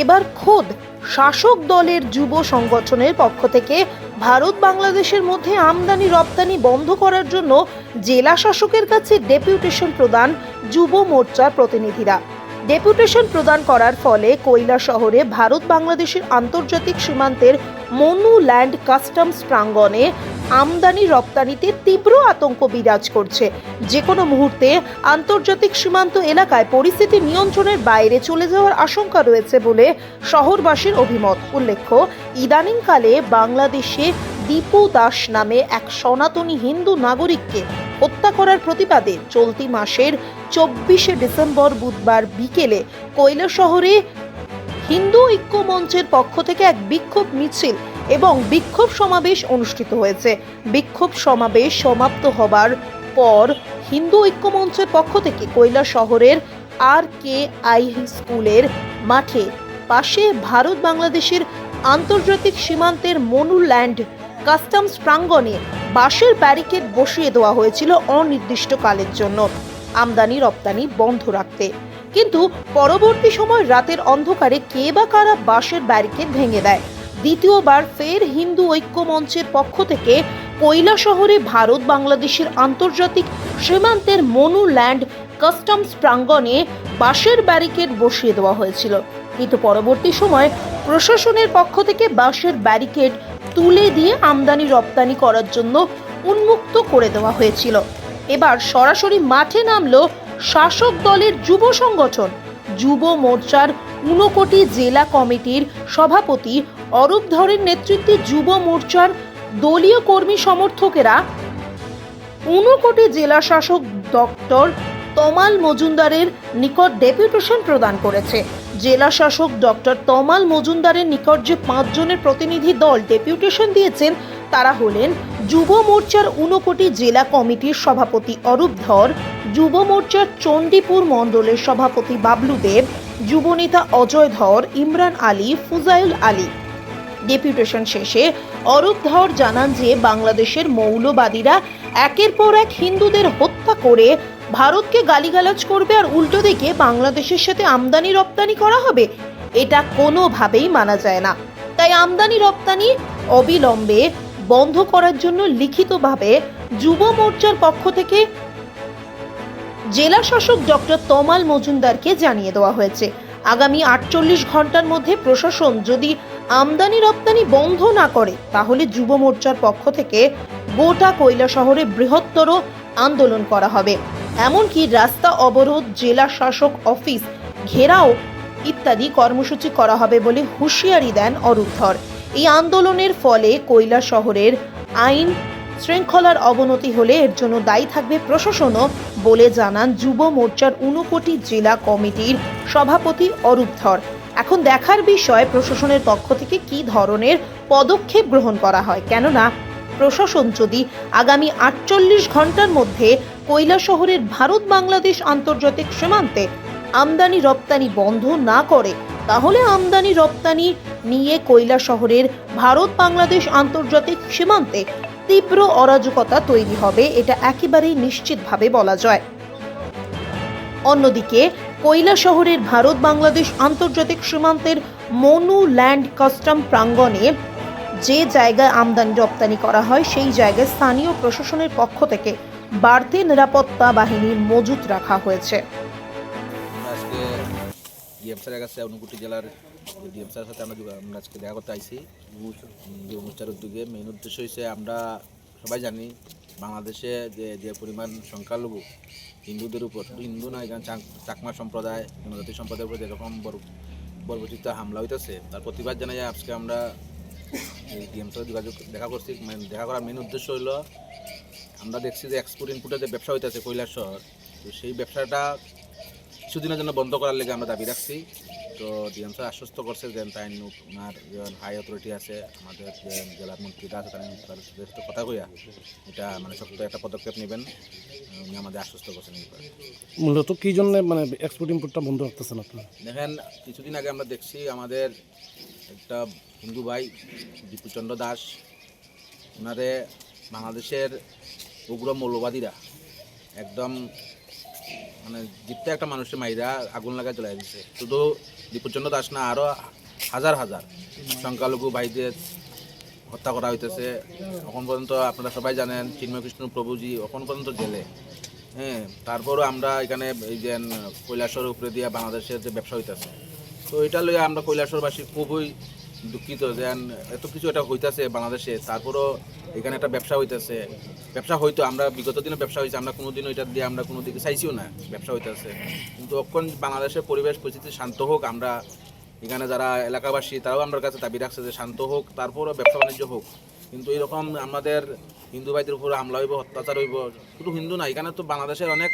এবার খোদ শাসক দলের যুব সংগঠনের পক্ষ থেকে ভারত বাংলাদেশের মধ্যে আমদানি রপ্তানি বন্ধ করার জন্য জেলা শাসকের কাছে ডেপুটেশন প্রদান যুব মোর্চার প্রতিনিধিরা। ডেপুটেশন প্রদান করার ফলে কৈলা শহরে ভারত বাংলাদেশের আন্তর্জাতিক সীমান্তের মনু ল্যান্ড কাস্টমস প্রাঙ্গণে আমদানি রপ্তানিতে তীব্র আতঙ্ক বিরাজ করছে। যে কোনো মুহূর্তে আন্তর্জাতিক সীমান্ত এলাকায় পরিস্থিতি নিয়ন্ত্রণের বাইরে চলে যাওয়ার আশঙ্কা রয়েছে বলে শহরবাসীর অভিমত। উল্লেখ্য, ইদানিংকালে বাংলাদেশে দীপু দাস নামে এক সনাতনী হিন্দু নাগরিককে হত্যা করার প্রতিবাদে চলতি মাসের চব্বিশে ডিসেম্বর বুধবার বিকেলে কৈলা শহরে হিন্দু ঐক্য মঞ্চের পক্ষ থেকে এক বিক্ষোভ মিছিল এবং বিক্ষোভ সমাবেশ অনুষ্ঠিত হয়েছে। বিক্ষোভ সমাবেশ সমাপ্ত হবার পর হিন্দু ঐক্যমঞ্চের পক্ষ থেকে কৈলা শহরের আর কে আই স্কুলের মাঠে পাশে ভারত বাংলাদেশের আন্তর্জাতিক সীমান্তের মনুল্যান্ড কাস্টমস প্রাঙ্গণে বাঁশের ব্যারিকেড বসিয়ে দেওয়া হয়েছিল অনির্দিষ্টকালের জন্য। আমদানি রপ্তানি বন্ধ রাখতে। কিন্তু পরবর্তী সময় রাতের অন্ধকারে কে বা কারা বাঁশের ব্যারিকেড ভেঙে দেয়? দ্বিতীয়বার ফের হিন্দু ঐক্য মঞ্চের পক্ষ থেকে কৈলা শহরে ভারত বাংলাদেশের আন্তর্জাতিক সীমান্তের মনু ল্যান্ড কাস্টমস প্রাঙ্গণে বাঁশের ব্যারিকেড বসিয়ে দেওয়া হয়েছিল। কিন্তু পরবর্তী সময় প্রশাসনের পক্ষ থেকে বাঁশের ব্যারিকেড তুলে দিয়ে আমদানি রপ্তানি করার জন্য উন্মুক্ত করে দেওয়া হয়েছিল। এবার সরাসরি মাঠে নামল শাসক দলের যুব সংগঠন। যুব মোর্চার ঊনকোটি জেলা কমিটির সভাপতি অরূপ ধরের নেতৃত্বে যুব মোর্চার দলীয় কর্মী সমর্থকেরা ঊনকোটি জেলা শাসক ডক্টর তমাল মজুমদারের নিকট ডেপুটেশন প্রদান করেছে। জেলা শাসক ডক্টর তমাল মজুমদারের নিকট যে পাঁচজনের প্রতিনিধি দল ডেপুটেশন দিয়েছেন, তারা হলেন যুব মোর্চার ঊনকোটি জেলা কমিটির সভাপতি অরূপ ধর, যুব মোর্চার চণ্ডীপুর মণ্ডলের সভাপতি বাবলু দেব যুবনেতা অজয় ধর, ইমরান আলী ফুজাইল আলী। ডেপুটেশন শেষে অরূপ ধর জানান যে বাংলাদেশের মৌলবাদীরা একের পর এক হিন্দুদের হত্যা করে ভারতকে গালিগালাজ করবে আর উল্টো দিকে বাংলাদেশের সাথে আমদানি রপ্তানি করা হবে, এটা কোনোভাবেই মানা যায় না। তাই আমদানি রপ্তানি অবিলম্বে বন্ধ করার জন্য লিখিতভাবে যুব মোর্চার পক্ষ থেকে জেলা শাসক ডক্টর তমাল মজুমদারকে জানিয়ে দেওয়া হয়েছে। আগামী আটচল্লিশ ঘণ্টার মধ্যে প্রশাসন যদি আমদানি রপ্তানি বন্ধ না করে, তাহলে যুব মোর্চার পক্ষ থেকে গোটা কৈলা শহরে বৃহত্তর আন্দোলন করা হবে। এমনকি রাস্তা অবরোধ, জেলা শাসক অফিস, ঘেরাও ইত্যাদি কর্মসূচি করা হবে বলে হুঁশিয়ারি দেন অরূপধর এই আন্দোলনের ফলে কৈলা শহরের আইন শৃঙ্খলার অবনতি হলে এর জন্য দায়ী থাকবে প্রশাসনও বলে জানান যুব মোর্চার ঊনকোটি জেলা কমিটির সভাপতি অরূপ ধর এখন দেখার বিষয়, প্রশাসনের পক্ষ থেকে কী ধরনের পদক্ষেপ গ্রহণ করা হয়? কেননা, প্রশাসন যদি আগামী আটচল্লিশ ঘণ্টার মধ্যে কৈলা শহরের ভারত বাংলাদেশ আন্তর্জাতিক সীমান্তে আমদানি রপ্তানি বন্ধ না করে, তাহলে আমদানি রপ্তানি নিয়ে কৈলা শহরের ভারত বাংলাদেশ আন্তর্জাতিক সীমান্তে তীব্র অরাজকতা তৈরি হবে, এটা একেবারেই নিশ্চিতভাবে বলা যায়। অন্যদিকে কৈলা শহরের ভারত বাংলাদেশ আন্তর্জাতিক সীমান্তের মনু ল্যান্ড কাস্টম প্রাঙ্গণে যে জায়গায় আমদানি রপ্তানি করা হয় সেই জায়গায় স্থানীয় প্রশাসনের পক্ষ থেকে বাড়তি নিরাপত্তা বাহিনী মজুত রাখা হয়েছে। আজকে ডিএম স্যারের কাছে অনুকুটি জেলার ডিএম স্যারের সাথে আমরা আমরা আজকে দেখা করতে আইসি মোর্চার উদ্যোগে মেইন উদ্দেশ্য হচ্ছে আমরা সবাই জানি বাংলাদেশে যে যে পরিমাণ সংখ্যালঘু হিন্দুদের উপর শুধু হিন্দু না এখানে চাক- চাকমা সম্প্রদায়, জনজাতি সম্প্রদায়ের উপর যেরকম বর বর্বচিত হামলা হইতেছে, তার প্রতিবাদ জানাই আজকে আমরা ডিএম স্যারের যোগাযোগ দেখা করছি। দেখা করার মেন উদ্দেশ্য হলো আমরা দেখছি যে এক্সপোর্ট ইনপুটের যে ব্যবসা হইতেছে কৈলাস শহর তো সেই ব্যবসাটা কিছুদিনের জন্য বন্ধ করার লেগে আমরা দাবি রাখছি। তো ডিএম স্যার আশ্বস্ত করছে যে তাই ওনার যে হাই অথরিটি আছে আমাদের যে জেলার মন্ত্রীরা আছে তারা সাথে কথা কইয়া এটা মানে শক্ত একটা পদক্ষেপ নেবেন। উনি আমাদের আশ্বস্ত করছেন মূলত কি জন্য মানে এক্সপোর্ট ইম্পোর্টটা বন্ধ রাখতেছেন আপনারা দেখেন কিছুদিন আগে আমরা দেখছি আমাদের একটা হিন্দু ভাই দীপুচন্দ্র দাস ওনারে বাংলাদেশের উগ্র মৌলবাদীরা একদম মানে জিততে একটা মানুষের মাইরা আগুন লাগা জ্বলাই দিচ্ছে শুধু দীপচন্দ্র দাস না আরও হাজার হাজার সংখ্যালঘু ভাইদের হত্যা করা হইতেছে। এখন পর্যন্ত আপনারা সবাই জানেন চিন্ময় কৃষ্ণ প্রভুজি এখন পর্যন্ত জেলে। হ্যাঁ তারপরও আমরা এখানে এই যে কৈলাসর উপরে দিয়ে বাংলাদেশের যে ব্যবসা হইতেছে। তো এটা লইয়া আমরা কৈলাসরবাসী খুবই দুঃখিত যে এত কিছু এটা হইতাছে বাংলাদেশে, তারপরও এখানে একটা ব্যবসা হইতাছে। ব্যবসা হয়তো আমরা, বিগত দিনে ব্যবসা হয়েছে আমরা কোনোদিনও এটা দিয়ে আমরা কোনো দিকে চাইছিও না, ব্যবসা হইতাছে। কিন্তু এখন বাংলাদেশের পরিবেশ, পরিস্থিতি শান্ত হোক, আমরা এখানে যারা এলাকাবাসী, তারাও আমার কাছে দাবি রাখছে যে শান্ত হোক, তারপরও ব্যবসা বাণিজ্য হোক। কিন্তু এরকম আমাদের হিন্দু ভাইদের উপর হামলা হইব, অত্যাচার হইব, শুধু হিন্দু না, এখানে তো বাংলাদেশের অনেক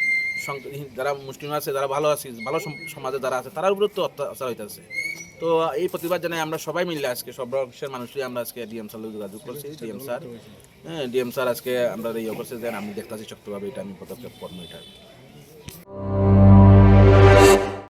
যারা মুসলিম আছে, যারা ভালো আছে, ভালো সম- সমাজে যারা আছে, তারার উপর তো অত্যাচার হইতেছে। তো এই প্রতিবাদ জানাই আমরা সবাই মিলে আজকে, সব বর্ষের মানুষই আমরা আজকে ডিএম স্যার যোগাযোগ করছি। ডিএম স্যার হ্যাঁ ডিএম স্যার আজকে আমরা ইয়ে করছে যে আমি দেখতেছি শক্তভাবে এটা আমি পদক্ষেপ করব এটা।